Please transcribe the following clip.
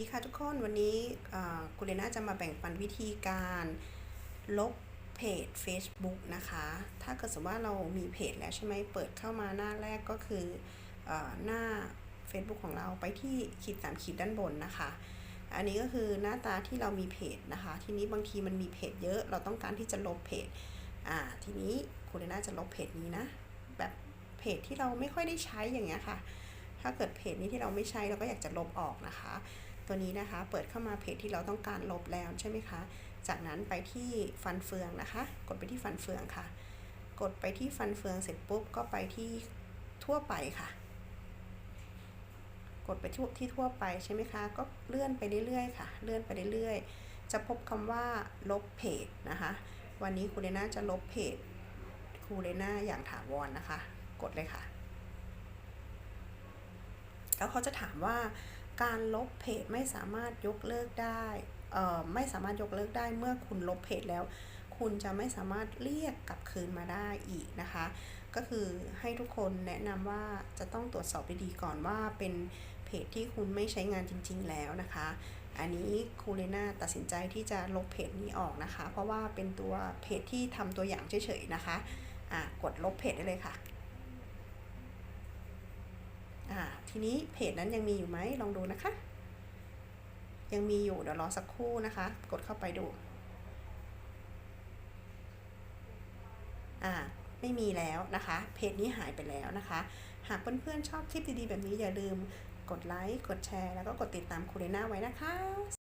สวัสดีค่ะทุกคนวันนี้คุณเลน่าจะมาแบ่งปันวิธีการลบเพจ Facebook นะคะ ถ้าเกิดสมมติว่าเรามีเพจแล้วใช่ไหมเปิดเข้ามาหน้าแรกก็คืออหน้า Facebook ของเราไปที่ขีดสามขีดด้านบนนะคะ อันนี้ก็คือหน้าตาที่เรามีเพจนะคะ ทีนี้บางทีมันมีเพจเยอะเราต้องการที่จะลบเพจอ่าทีนี้คุณเลน่าจะลบเพจนี้นะ แบบเพจที่เราไม่ค่อยได้ใช้อย่างเงี้ยค่ะ ถ้าเกิดเพจนี้ที่เราไม่ใช้เราก็อยากจะลบออกนะคะ ตัวนี้นะคะ เปิดเข้ามาเพจที่เราต้องการลบแล้วใช่ไหมคะ จากนั้นไปที่ฟันเฟืองนะคะ กดไปที่ฟันเฟืองค่ะ กดไปที่ฟันเฟืองเสร็จปุ๊บก็ไปที่ทั่วไปค่ะ กดไปที่ที่ทั่วไปใช่ไหมคะ ก็เลื่อนไปเรื่อยๆค่ะ เลื่อนไปเรื่อยๆ จะพบคำว่าลบเพจนะคะ วันนี้ครูเลน่าจะลบเพจครูเลน่าอย่างถาวรนนะคะ กดเลยค่ะ แล้วเขาจะถามว่า การลบเพจไม่สามารถยกเลิกได้เอ่อไม่สามารถยกเลิกได้เมื่อคุณลบเพจแล้ว คุณจะไม่สามารถเรียกกลับคืนมาได้อีกนะคะ ก็คือให้ทุกคนแนะนำว่าจะต้องตรวจสอบดีๆก่อนว่าเป็นเพจที่คุณไม่ใช้งานจริง ๆ แล้วนะคะ อันนี้ครูเลนาตัดสินใจที่จะลบเพจนี้ออกนะคะ เพราะว่าเป็นตัวเพจที่ทำตัวอย่างเฉยๆนะคะ อ่ากดลบเพจได้เลยค่ะ อ่า ทีนี้เพจนั้นยังมีอยู่ไหมลองดูนะคะ ยังมีอยู่เดี๋ยวรอสักครู่นะคะ กดเข้าไปดู อ่าไม่มีแล้วนะคะ เพจนี้หายไปแล้วนะคะ หากเพื่อนๆชอบคลิปดีๆแบบนี้อย่าลืมกดไลค์ กดแชร์ แล้วก็กดติดตามคูเรน่าไว้นะคะ